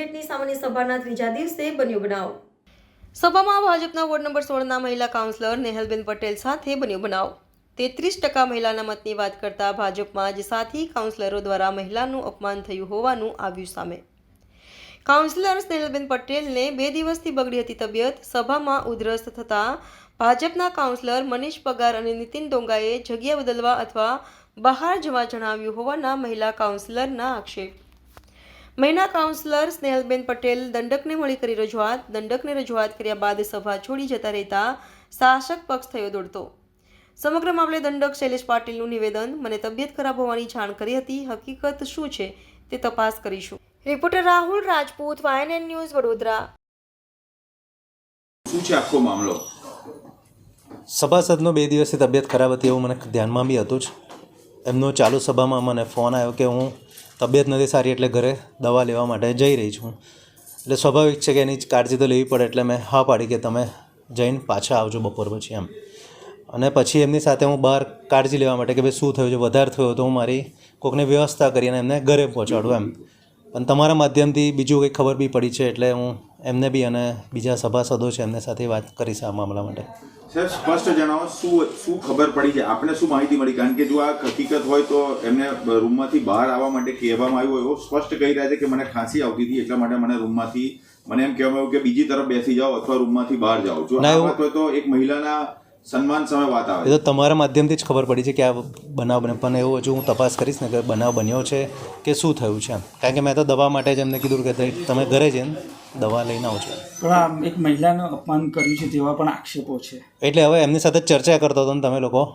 બજેટની સામાન્ય સભાના ત્રીજા દિવસે બન્યો બનાવ. સભામાં ભાજપના વોર્ડ નંબર સોળના મહિલા કાઉન્સિલર નેહલબેન પટેલ સાથે બન્યો બનાવ. તેત્રીસ ટકા મહિલાના મતની વાત કરતા ભાજપમાં જ સાથી કાઉન્સિલરો દ્વારા મહિલાનું અપમાન થયું હોવાનું આવ્યું સામે. કાઉન્સિલર સ્નેહલબેન પટેલને બે દિવસથી બગડી હતી તબિયત. સભામાં ઉધરસ થતાં ભાજપના કાઉન્સિલર મનીષ પગાર અને નીતિન ડોંગાએ જગ્યા બદલવા અથવા બહાર જવા જણાવ્યું હોવાના મહિલા કાઉન્સિલરના આક્ષેપ મહિલા કાઉન્સિલર સ્નેહલબેન પટેલ દંડકને મળી કરી રજૂઆત. દંડકને રજૂઆત કર્યા બાદ સભા છોડી જતા રહેતા શાસક પક્ષ થયો દોડતો. સમગ્ર મામલે દંડક શૈલેષ પાટીલનું નિવેદન મને તબિયત ખરાબ હોવાની જાણ કરી હતી. હકીકત શું છે તે તપાસ કરીશું. Reporter Rahul Rajput YNN news Vadodara. શું છે આખો મામલો? સભાસદનો બે દિવસથી તબિયત ખરાબ હતી એવું મને ધ્યાનમાં બી હતું જ. એમનો ચાલુ સભામાં મને ફોન આવ્યો કે હું તબિયત નથી સારી એટલે ઘરે દવા લેવા માટે જઈ રહી છું. એટલે સ્વાભાવિક છે કે એની કાળજી તો લેવી પડે એટલે મેં હા પાડી કે તમે જઈને પાછા આવજો બપોર પછી એમ. અને પછી એમની સાથે હું બહાર કાળજી લેવા માટે કે ભાઈ શું થયું છે, વધારે થયો તો હું મારી કોકને વ્યવસ્થા કરીને એમને ઘરે પહોંચાડું એમ. પણ તમારા માધ્યમથી બીજું કંઈ ખબર બી પડી છે એટલે હું એમને બી અને બીજા સભાસદો છે એમને સાથે વાત કરીશ આ મામલા માટે. સર સ્પષ્ટ જણાવો શું શું ખબર પડી છે? આપને શું માહિતી મળી? કારણ કે જો આ હકીકત હોય તો એમને રૂમમાંથી બહાર આવવા માટે કહેવામાં આવ્યું એવું સ્પષ્ટ કહી રહ્યા છે કે મને ખાંસી આવતી હતી એટલા માટે મને રૂમમાંથી મને એમ કહેવામાં આવ્યું કે બીજી તરફ બેસી જાઓ અથવા રૂમમાંથી બહાર જાઓ. જો આ વાત હોય તો એક મહિલાના સન્માન સામે વાત આવે એ તો તમારા માધ્યમથી જ ખબર પડી છે કે આ બનાવ બને પણ એવું હજુ હું તપાસ કરીશ ને કે બનાવ બન્યો છે કે શું થયું છે કારણ કે મેં તો દવા માટે જ એમને કીધું કે તમે ઘરે જઈને દવા લઈને આવજો પણ આ એક મહિલાનું અપમાન કર્યું છે તેવા પણ આક્ષેપો છે. એટલે હવે એમની સાથે ચર્ચા કરતો હતો ને તમે લોકો?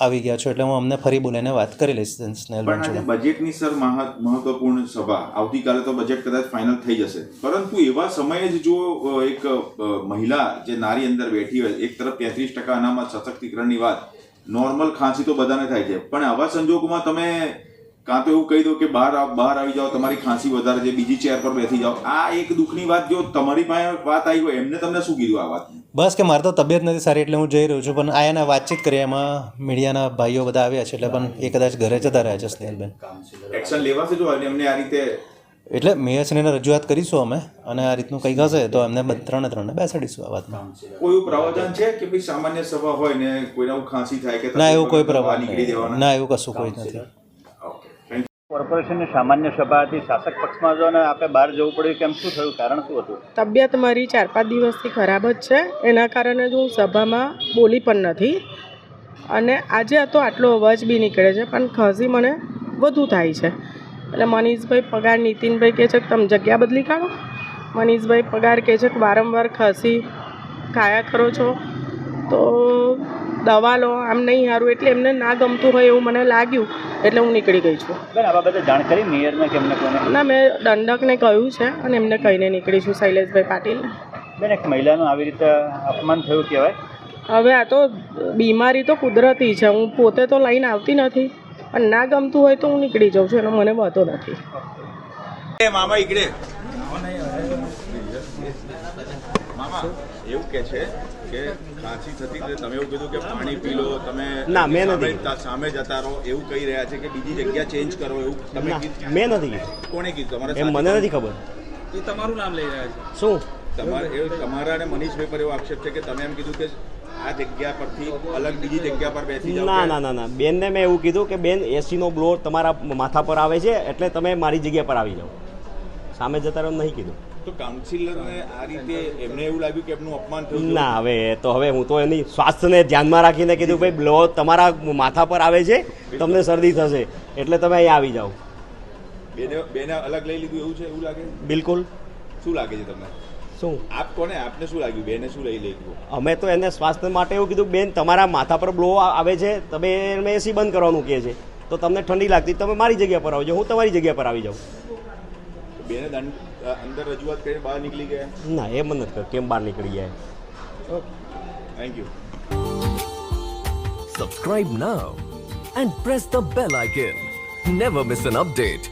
આવી ગયા છો એટલે હું અમને ફરી બોલાઈને વાત કરી લઈશ સ્નેહલ પણ આજે બજેટની સર મહા- મહત્વપૂર્ણ સભા. આવતીકાલે તો બજેટ કદાચ ફાઇનલ થઈ જશે. પરંતુ એવા સમયે જ જો એક મહિલા જે નારી અંદર બેઠી હોય એક તરફ તેત્રીસ ટકા અનામત સશક્તિકરણની વાત નોર્મલ ખાંસી તો બધાને થાય છે. પણ આવા સંજોગોમાં તમે કાં તો એવું કહી દો કે બહાર આવ- બહાર આવી જાઓ તમારી ખાંસી વધારે છે બીજી ચેર પર બેસી જાઓ. આ એક દુઃખની વાત જો તમારી પાસે વાત આવી હોય એમને તમને શું કીધું આ વાત? બસ કે મારે તો તબિયત નથી સારી એટલે હું જઈ રહ્યો છું પણ આ એના વાતચીત કરી એમાં મીડિયાના ભાઈઓ બધા આવ્યા છે એટલે પણ એ કદાચ ઘરે જતા રહ્યા છે સ્નેહલબેન. એક્શન લેવાશે જો? એમને આ રીતે એટલે મેયરશ્રીને રજૂઆત કરીશું અમે અને આ રીતનું કંઈક હશે તો એમને ત્રણે ત્રણને બેસાડીશું આ વાતમાં. કોઈ એવું પ્રવચન છે કે ભાઈ સામાન્ય સભા હોય ને કોઈને ખાંસી થાય કે ના એવું કોઈ પ્રવાહ નીકળી દેવાના ના એવું કશું કોઈ નથી. કોર્પોરેશનની સામાન્ય સભા હતી, શાસક પક્ષમાં જો આપણે બહાર જવું પડ્યું, કેમ શું થયું? કારણ શું હતું? તબિયત મારી ચાર પાંચ દિવસથી ખરાબ જ છે. એના કારણે જ હું સભામાં બોલી પણ નથી. અને આજે તો આટલો અવાજ બી નીકળે છે, પણ ખસી મને વધુ થાય છે. એટલે મનીષભાઈ પગાર, નીતિનભાઈ કહે છે કે તમે જગ્યા બદલી કાઢો. મનીષભાઈ પગાર કહે છે કે વારંવાર ખસી ખાયા કરો છો. તો દવા લો, આમ નહીં સારું. એટલે એમને ના ગમતું હોય એવું મને લાગ્યું. એટલે હું નીકળી ગઈ છું. બેન આ બાબતે જાણ કરી મેયરને કે એમને કોને ના મેં દંડકને કહ્યું છે અને એમને કહીને નીકળી છું શૈલેષભાઈ પાટીલ. બેન એક મહિલાનું આવી રીતે અપમાન થયું કહેવાય? હવે આ તો બીમારી તો કુદરતી છે. હું પોતે તો લઈને આવતી નથી. પણ ના ગમતું હોય તો હું નીકળી જાઉં છું એનો મને વાંધો નથી. મામા ઈકડે મામા એવું કે છે કે ખાંસી થતી એટલે તમે એવું કીધું કે પાણી પી લો તમે ના, મેં સામે- નથી. સામે જતા રહો. એવું કહી રહ્યા છે કે બીજી જગ્યા ચેન્જ કરો એવું તમે મેં નથી કીધું. કોણે કીધું? ખબર. એ તમારું નામ લઈ રહ્યા છે. શું? તમારે એવું તમારા અને મનીષભાઈ પર એવો આક્ષેપ છે કે તમે એમ કીધું કે આ જગ્યા પરથી અલગ બીજી જગ્યા પર બેસી જાઓ ના ના ના ના. બેનને મેં એવું કીધું કે બેન એસીનો બ્લો તમારા માથા પર આવે છે એટલે તમે મારી જગ્યા પર આવી જાઓ. સામે જતા રહો નહીં કીધું. તો કાઉન્સિલરને આ રીતે એમને એવું લાગ્યું કે એમનું અપમાન થયું ના હવે તો હવે હું તો એની સ્વાસ્થ્યને ધ્યાનમાં રાખીને કીધું ભાઈ બ્લો તમારા માથા પર આવે છે તમને શરદી થશે એટલે તમે અહીંયા આવી જાઓ. બેને બેને અલગ લઈ લીધું એવું છે એવું લાગે? બિલકુલ. શું લાગે છે તમને? શું? આપ કોને આપને શું લાગ્યું? બેને શું લઈ લીધું? અમે તો એને સ્વાસ્થ્ય માટે એવું કીધું બેન તમારા માથા પર બ્લો આવે છે તમે એસી બંધ કરવાનું કહે છે. તો તમને ઠંડી લાગતી તમે મારી જગ્યા પર આવજો હું તમારી જગ્યા પર આવી જાઉં. બેને દંડ અ, અંદર રજૂઆત કરીને બહાર નીકળી ગયા ના એ મને નથી ખબર કેમ બહાર નીકળી જાય thank you Subscribe now and press the bell icon. Never miss an update.